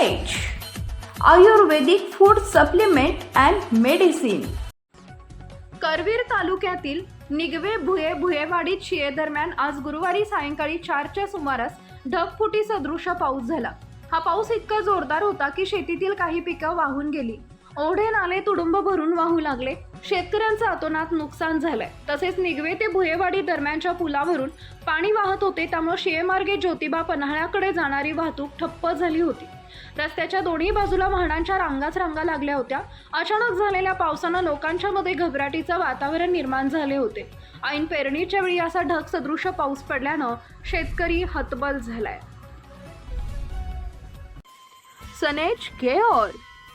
Ayurvedic food supplement and medicine Karveer तालुक्यातील निगवे भुये भुयेवाडी चिये दरम्यान आज गुरुवारी सायंकाळी चारच्या सुमारास ढगफुटी सदृश पाऊस झाला. हा पाऊस इतका जोरदार होता की शेतीतील काही पिकं वाहून गेली. ओढे नाले तुडुंब भरून वाहू लागले. शेतकऱ्यांचं अतोनात नुकसान झालंय. तसेच निगवे ते भुयेवाडी दरम्यानच्या पुलावरून पाणी वाहत होते त्यामुळे शिएमार्गे ज्योतिबा पन्हाळ्याकडे जाणारी वाहतूक ठप्प झाली होती. रस्त्याच्या दोन्ही बाजूला वाहनांच्या रांगाच रांगा लागल्या होत्या. अचानक झालेल्या पावसानं लोकांच्या मध्ये घबराटीचं वातावरण निर्माण झाले होते. ऐन पेरणीच्या वेळी असा ढग सदृश पाऊस पडल्यानं शेतकरी हतबल झालाय. सनेज care